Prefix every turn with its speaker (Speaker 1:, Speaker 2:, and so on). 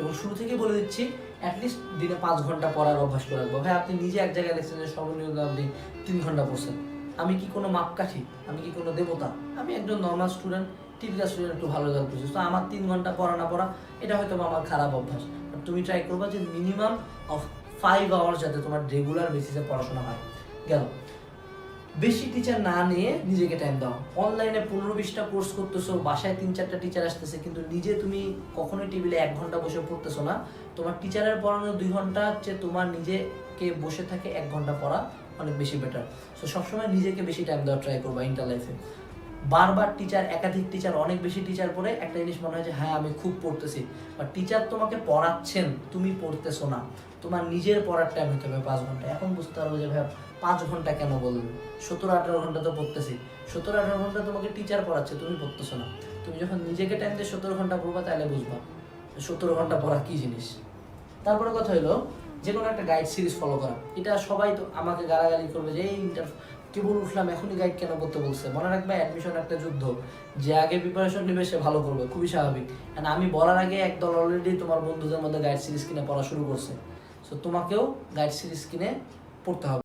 Speaker 1: এবং শুরু থেকেই বলে দিচ্ছি অ্যাটলিস্ট দিনে পাঁচ ঘণ্টা পড়ার অভ্যাস করে রাখব। ভাই, আপনি নিজে এক জায়গায় দেখছেন যে সর্বনিম্ন আপনি তিন ঘণ্টা পড়ছেন। আমি কি কোনো মাপকাঠি? আমি কি কোনো দেবতা? আমি একজন নর্মাল স্টুডেন্ট টিপিক্যাল স্টুডেন্ট একটু ভালো রেজাল্ট তো আমার তিন ঘণ্টা পড়া না পড়া, এটা হয়তো আমার খারাপ অভ্যাস। তুমি ট্রাই করবা যে মিনিমাম অফ ফাইভ আওয়ার যাতে তোমার রেগুলার বেসিসে পড়াশোনা হয়। গেল। বেশি টিচার না নিয়ে নিজেকে টাইম দাও। অনলাইনে পনেরো বিশটা কোর্স করতেছো, বাসায় তিন চারটা টিচার আসতেছে, কিন্তু নিজে তুমি কখনোই টেবিলে এক ঘণ্টা বসে পড়তেছো না। তোমার টিচারের পড়ানো দুই ঘণ্টা হচ্ছে তোমার নিজেকে বসে থাকে এক ঘণ্টা পড়া অনেক বেশি বেটার সো সবসময় নিজেকে বেশি টাইম দেওয়ার ট্রাই করবা ইন্টার লাইফে বারবার টিচার একাধিক টিচার অনেক বেশি টিচার পড়ে একটা জিনিস মনে হয় যে হ্যাঁ আমি খুব পড়তেছি। বা টিচার তোমাকে পড়াচ্ছেন, তুমি পড়তেছো না। তোমার নিজের পড়ার টাইম হতে হবে পাঁচ ঘণ্টা। এখন বুঝতে পারব যে ভাই পাঁচ ঘণ্টা কেন বললেন সতেরো, আঠারো ঘণ্টা তো পড়তেছি। সতেরো, আঠারো ঘণ্টা তোমাকে টিচার পড়াচ্ছে, তুমি পড়তেছো না। তুমি যখন নিজেকে টাইম দিয়ে সতেরো ঘণ্টা পড়বা, তাহলে বুঝবা সতেরো ঘণ্টা পড়া কি জিনিস? তারপরে কথা হলো যে কোনো একটা গাইড সিরিজ ফলো করা। এটা সবাই তো আমাকে গালাগালি করবে যে, এই ইন্টার কেবল উঠলাম, এখনই গাইড কেন করতে বলছে? মনে রাখবে অ্যাডমিশন একটা যুদ্ধ, যে আগে প্রিপারেশন নেবে, সে ভালো করবে, খুবই স্বাভাবিক। অ্যান্ড আমি বলার আগে একদল অলরেডি তোমার বন্ধুদের মধ্যে গাইড সিরিজ কিনে পড়া শুরু করছে। সো তোমাকেও গাইড সিরিজ কিনে পড়তে হবে।